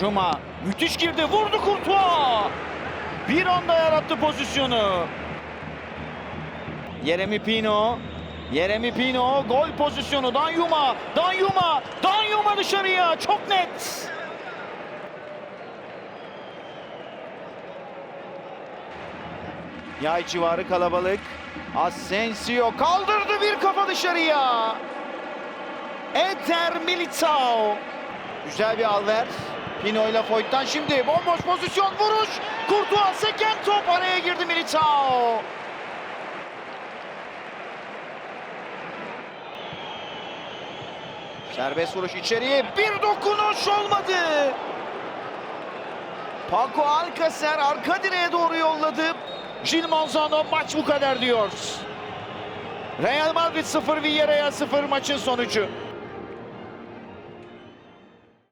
Cuma müthiş girdi vurdu Kurtuğa. Bir anda yarattı pozisyonu. Yeremi Pino. Yeremi Pino gol pozisyonu Danyuma. Danyuma. Danyuma dışarıya çok net. Yay civarı kalabalık. Asensio kaldırdı bir kafa dışarıya. Eder Militao. Güzel bir alver. Pino ile Foyt'tan şimdi bomboş pozisyon vuruş. Kurtuğa seken top araya girdi Militao. Serbest vuruş içeriye bir dokunuş olmadı. Paco Alcacer arka direğe doğru yolladı. Gil Manzano maç bu kadar diyor. Real Madrid 0 Villarreal 0 maçın sonucu.